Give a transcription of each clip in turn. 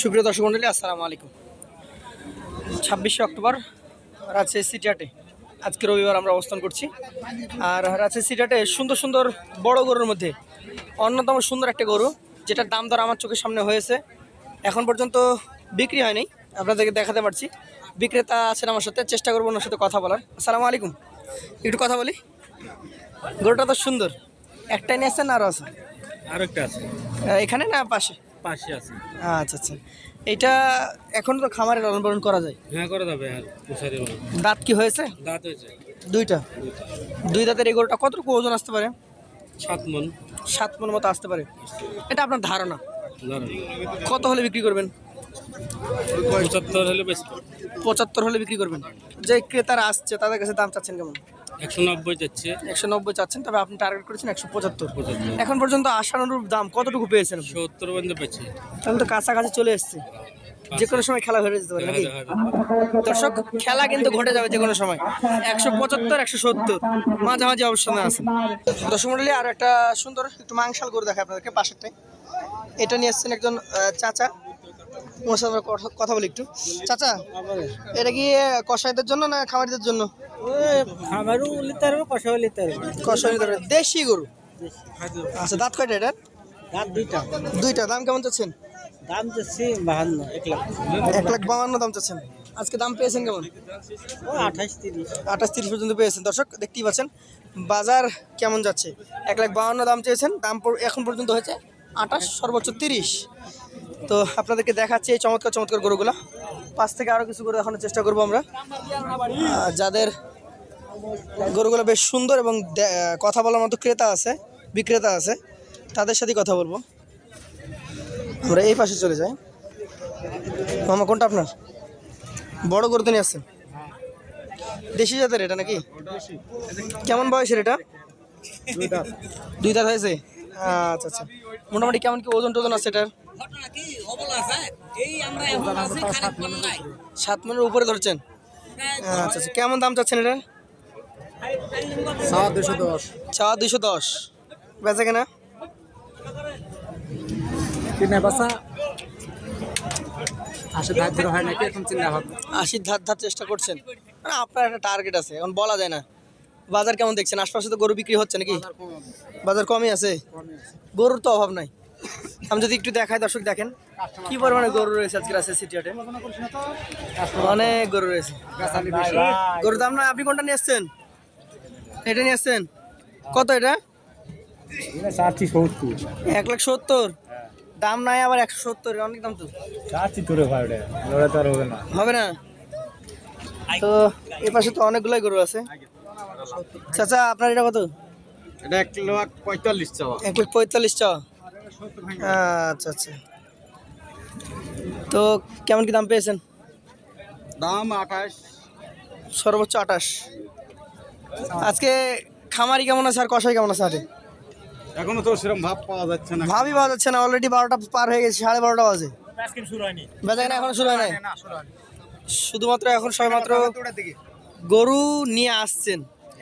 সুপ্রিয় দর্শক মন্ডলী আসসালামু আলাইকুম। ছাব্বিশে অক্টোবর রাজশাহী সিটিহাটে আজকে রবিবার আমরা অবস্থান করছি। আর রাজশাহী সিটিহাটে সুন্দর সুন্দর বড় গরুর মধ্যে অন্যতম সুন্দর একটা গরু যেটার দাম দর আমার চোখের সামনে হয়েছে। এখন পর্যন্ত বিক্রি হয়নি আপনাদেরকে দেখাতে পারছি। বিক্রেতা আছেন আমার সাথে চেষ্টা করব ওনার সাথে কথা বলার। আসসালামু আলাইকুম। একটু কথা বলি। গরুটা তো সুন্দর। একটাই নিয়ে আসছেন আরও আছে? আরেকটা আছে। এখানে না পাশে? পাশে আছে। আচ্ছা আচ্ছা। এটা এখন তো খামারে লালন পালন করা যায়? হ্যাঁ করে যাবে আর পুষারি দাঁত কি হয়েছে? দাঁত হয়েছে। দুইটা। দুই দাঁতের এগোটা কতটুকু ওজন আসতে পারে? সাত মন। সাত মন মতো আসতে পারে। এটা আপনার ধারণা? কত হলে বিক্রি করবেন? পঁচাত্তর হলে বেশি পঁচাত্তর হলে বিক্রি করবেন। যে ক্রেতারা আসছে তাদের কাছে দাম চাচ্ছেন কেমন? একশো নব্বই একশো নব্বই চাচ্ছেন তবে আপনি টার্গেট করেছেন একশো পঁচাত্তর। এখন পর্যন্ত আশানুরূপ দাম কতটুকু পেয়েছেন সত্তর পর্যন্ত পেয়েছে। তাহলে তো কাছাকাছি চলে এসছে। যে কোনো সময় খেলা হয়ে যেতে পারে নাকি? দর্শক খেলা কিন্তু ঘটে যাবে যে কোনো সময়। একশো পঁচাত্তর একশো সত্তর। মাঝামাঝি অবস্থানে আছে। দর্শক মন্ডলী আর একটা সুন্দর একটু মাংসাল করে দেখায় আপনাদেরকে পাশেরটাই এটা নিয়ে এসছেন একজন চাচা। ওনার সাথে কথা- বলি একটু। চাচা এটা কি আহ, কসাইদের জন্য না খামারিদের জন্য? খামারও নিতে পারবে কষাও নিতে পারবে। কসাইদের দেশি গরু? আচ্ছা দাঁত কয়টা এটা দাম দুইটা। দুইটা। দাম কেমন চাচ্ছেন? দাম যাচ্ছে বাহান্ন এক লাখ। এক লাখ বাউান্ন দাম চাচ্ছেন। আজকে দাম পেয়েছেন কেমন? ও আঠাশ তিরিশ। আঠাশ তিরিশ পর্যন্ত পেয়েছেন। দর্শক দেখতেই পাচ্ছেন বাজার কেমন যাচ্ছে? এক লাখ বাউন্ন দাম চেয়েছেন দাম এখন পর্যন্ত হয়েছে আঠাশ সর্বোচ্চ তিরিশ। তো আপনাদেরকে দেখাচ্ছি এই চমৎকার চমৎকার গরুগুলো। পাশ থেকে আরও কিছু করে দেখানোর চেষ্টা করব আমরা। যাদের গরুগুলো বেশ সুন্দর এবং কথা বলার মতো ক্রেতা আছে বিক্রেতা আছে তাদের সাথেই কথা বলব। আমরা এই পাশে চলে যাই। মামা কোনটা আপনার? বড় গরু তো নিয়ে আসছেন? দেশি জাতের এটা নাকি? কেমন বয়সের এটা? দুই দাঁত। হয়েছে? আচ্ছা আচ্ছা। মোটামুটি কেমন কি ওজন টোজন আছে এটার? সাত মনের উপরে ধরছেন? আচ্ছা আচ্ছা। কেমন দাম চাচ্ছেন এটা সাত দুশো দশ। চাওয়া দশ বেচা কেনা? কিনে বাসা আসে ধার ধরে হয় নাকি? এখন চিন্তা ভাবনা। আশির ধার ধার চেষ্টা করছেন। মানে আপনার একটা টার্গেট আছে। এখন বলা যায় না। বাজার কেমন দেখছেন? আশপাশে তো গরু বিক্রি হচ্ছে নাকি? বাজার কমই আছে। গরুর তো অভাব নাই। আমি যদি একটু দেখাই দর্শক দেখেন কি পরিমাণে গরু রয়েছে আজকে রাজশাহী সিটি হাটে অনেক গরু রয়েছে। গরুর দাম না আপনি কোনটা নিয়ে এসছেন এটা নিয়ে এসছেন কত এটা? এক লাখ সত্তর। দাম নাই আবার একশো সত্তর অনেক দাম তো। হবে না? হবে না তো এ পাশে তো অনেকগুলোই গরু আছে। চাচা আপনার এটা কত? এটা এক লাখ পঁয়তাল্লিশ চাওয়া। এক লাখ পঁয়তাল্লিশ চ আচ্ছা আচ্ছা। তো কেমন কি দাম পেয়েছেন? দাম আঠাশ। সর্বোচ্চ আঠাশ। আজকে খামারি কেমন আছে আর কষাই কেমন আছে হাটে? এখনও তো সেরকম ভাব পাওয়া যাচ্ছে না। ভাবই পাওয়া যাচ্ছে না অলরেডি বারোটা পার হয়ে গেছে সাড়ে বারোটা বাজে। বেচা কেনা এখনও শুরু হয় নাই শুধুমাত্র এখন সবেমাত্র গরু নিয়ে আসছেন।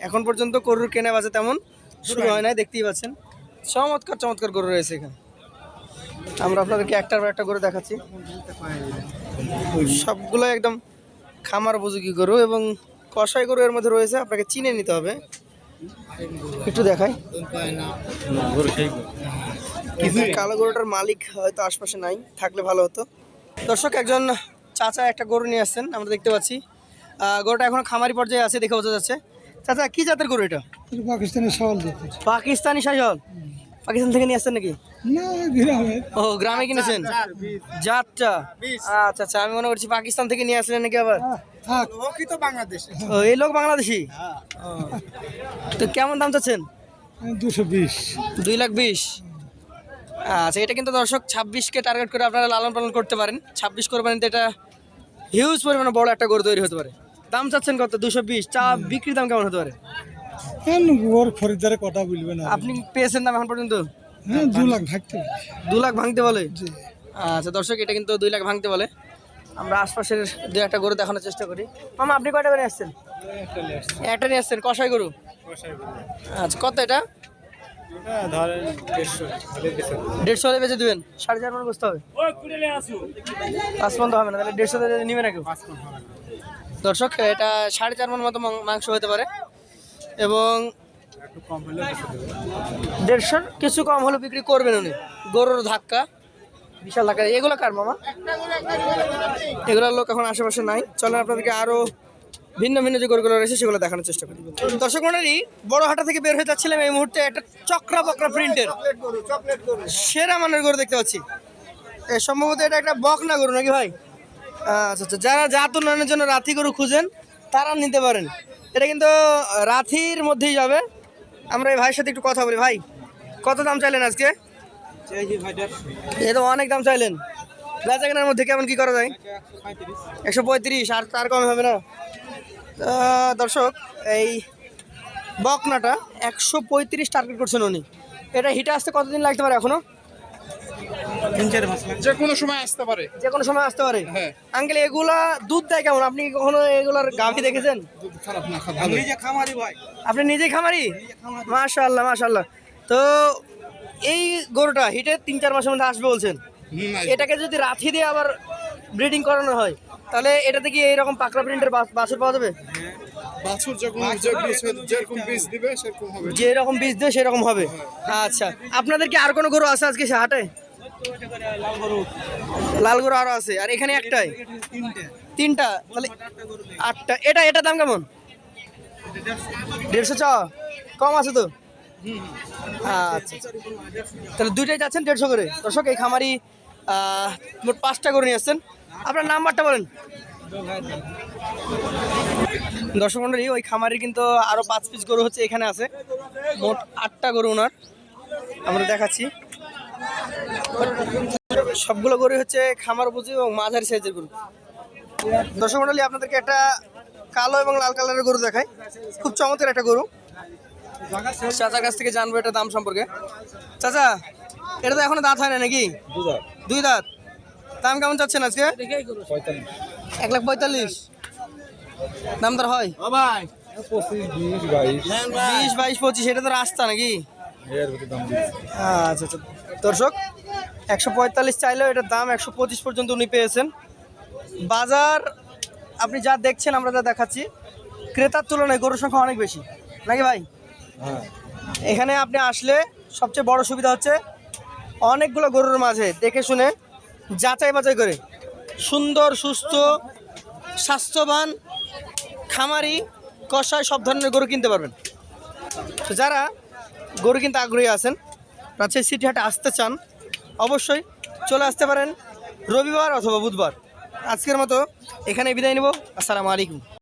এখন পর্যন্ত গরুর কেনা বাজে তেমন শুরু হয় নাই দেখতেই পাচ্ছেন। চমৎকার চমৎকার গরু রয়েছে এখানে। আমরা আপনাদেরকে একটার পর একটা গরু দেখাচ্ছি। সবগুলো একদম খামার উপযোগী গরু এবং কষাই গরু এর মধ্যে রয়েছে আপনাকে চিনে নিতে হবে। একটু দেখাই। কালো গরুটার মালিক হয়তো আশপাশে নাই থাকলে ভালো হতো। দর্শক একজন চাচা একটা গরু নিয়ে আসছেন আমরা দেখতে পাচ্ছি। গরুটা এখন খামারি পর্যায়ে আছে দেখে বোঝা যাচ্ছে। চাচা কি জাতের গরু এটা? পাকিস্তানের সওয়াল পাকিস্তানি সাইজল পাকিস্তান থেকে নিয়ে আসছেন নাকি? ও গ্রামে কিনেছেন? জাতটা? আচ্ছা আচ্ছা আমি মনে করছি পাকিস্তান থেকে নিয়ে আসলেন নাকি আবার? ও বাংলাদেশ। এই লোক বাংলাদেশি? তো কেমন দাম চাচ্ছেন? দুশো বিশ। দুই লাখ বিশ। আচ্ছা এটা কিন্তু দর্শক ছাব্বিশকে টার্গেট করে আপনারা লালন পালন করতে পারেন। ছাব্বিশ করবেন তো এটা হিউজ পরিমাণে বড় একটা গরু তৈরি হতে পারে। দাম চাচ্ছেন কত? দুশো বিশ। চা বিক্রির দাম কেমন হতে পারে? ওর খরিদ্দারের কথা বলবে না। আপনি পেয়েছেন দাম এখন পর্যন্ত? হ্যাঁ দু লাখ থাকতে দু লাখ ভাঙতে বলে? আচ্ছা দর্শক এটা কিন্তু দুই লাখ ভাঙতে বলে। আমরা আশপাশের দু একটা গরু দেখানোর চেষ্টা করি। মামা আপনি কয়টা করে আসছেন? একটা নিয়ে আসছেন। কষাই গরু? আচ্ছা কত এটা? ধরেন দেড়শো দেড়শো হলে বেঁচে দেবেন। সাড়ে চার মন বসতে হবে। পাঁচ মন তো হবে না তাহলে দেড়শো নিবে না কেউ। দর্শক এটা সাড়ে চার মন মতো মাংস হতে পারে। এবং দেড়শোর কিছু কম হলে বিক্রি করবেন উনি। গরুর ধাক্কা, বিশাল ধাক্কা। এগুলো কার মামা? এগুলোর লোক এখন আশেপাশে নাই। চলেন আপনাদেরকে আরও ভিন্ন ভিন্ন যে গরুগুলো রয়েছে, সেগুলো দেখানোর চেষ্টা করি। দর্শক মন্ডলী, বড় হাটা থেকে বের হয়ে যাচ্ছিলাম এই মুহূর্তে একটা চক্রা বকরা প্রিন্টের। সেরা মানের গরু দেখতে পাচ্ছি। সম্ভবত এটা একটা বকনা গরু নাকি ভাই? আচ্ছা আচ্ছা যারা জাত উন্নয়নের জন্য রাথি গরু খুঁজেন, তারা নিতে পারেন। এটা কিন্তু রাথির মধ্যেই যাবে। আমরা এই ভাইয়ের সাথে একটু কথা বলি। ভাই কত দাম চাইলেন আজকে? এ তো অনেক দাম চাইলেন। বেচা কেনার মধ্যে কেমন কি করা যায়? একশো পঁয়ত্রিশ। আর তার কমে হবে না? দর্শক এই বকনাটা একশো পঁয়ত্রিশ টার্গেট করছেন উনি। এটা হিটে আসতে কতদিন লাগতে পারে এখনও? তিন চার মাস যে কোনো সময় আসতে পারে। যে কোনো সময় আসতে পারে। হ্যাঁ। আঙ্কেল এগুলা দুধ দেয় কেমন? আপনি কখনো এগুলার গাভি দেখেছেন? দুধ খারাপ না নিজে খামারি ভাই। আপনি নিজেই খামারি? মাশাল্লাহ মাশাল্লাহ তো এই গরুটা হিটে তিন চার মাসের মধ্যে আসবে বলছেন। এটাকে যদি রাথি দিয়ে আবার ব্রিডিং করানো হয় তাহলে এটাতে কি এইরকম পাকড়া প্রিন্টের বাছুর পাওয়া যাবে? বাছুর যখন যেরকম বীজ দিবে সেরকম হবে। যে বীজ দিয়ে সেরকম হবে। আচ্ছা আপনাদের কি আর কোনো গরু আছে আজকে সে হাটে? লাল গরু আরও আছে, আর এখানে একটাই। তিনটা, তাহলে আটটা। এটা এটা দাম কেমন? দেড়শো চ। কম আছে তো? আচ্ছা তাহলে দুইটাই যাচ্ছেন দেড়শো করে। দর্শক, এই খামারি মোট পাঁচটা করে নিয়ে আসছেন। আপনার নাম্বারটা বলেন। দর্শক মন্ডলী, ওই খামারির কিন্তু আরও পাঁচ পিস গরু হচ্ছে এখানে আছে। মোট আটটা গরু ওনার। আমরা দেখাচ্ছি। সবগুলো গরু হচ্ছে খামার বুঝি এবং মাঝারি সাইজের গরু। দর্শক মন্ডলী আপনাদেরকে একটা কালো এবং লাল কালারের গরু দেখায় খুব চমৎকার একটা গরু। চাচার কাছ থেকে জানব এটা দাম সম্পর্কে। চাচা এটা তো এখনও দাঁত হয় না নাকি? দুই দাঁত। দাম কেমন চাচ্ছেন আজকে? এক লাখ পঁয়তাল্লিশ। দাম দর হয়? বিশ বাইশ। পঁচিশ এটা তো রাস্তা নাকি? আচ্ছা আচ্ছা। দর্শক একশো পঁয়তাল্লিশ চাইলেও এটার দাম একশো পঁচিশ পর্যন্ত উনি পেয়েছেন। বাজার আপনি যা দেখছেন আমরা যা দেখাচ্ছি ক্রেতার তুলনায় গরুর সংখ্যা অনেক বেশি। নাকি ভাই? হ্যাঁ। এখানে আপনি আসলে সবচেয়ে বড় সুবিধা হচ্ছে অনেকগুলো গরুর মাঝে দেখে শুনে যাচাই বাছাই করে। সুন্দর সুস্থ স্বাস্থ্যবান খামারি কষায় সব ধরনের গরু কিনতে পারবেন। যারা গরু কিনতে আগ্রহী আছেন রাজশাহী সিটি হাটে আসতে চান, অবশ্যই চলে আসতে পারেন রবিবার অথবা বুধবার। আজকের মতো এখানে বিদায় নেব। আসসালামু আলাইকুম।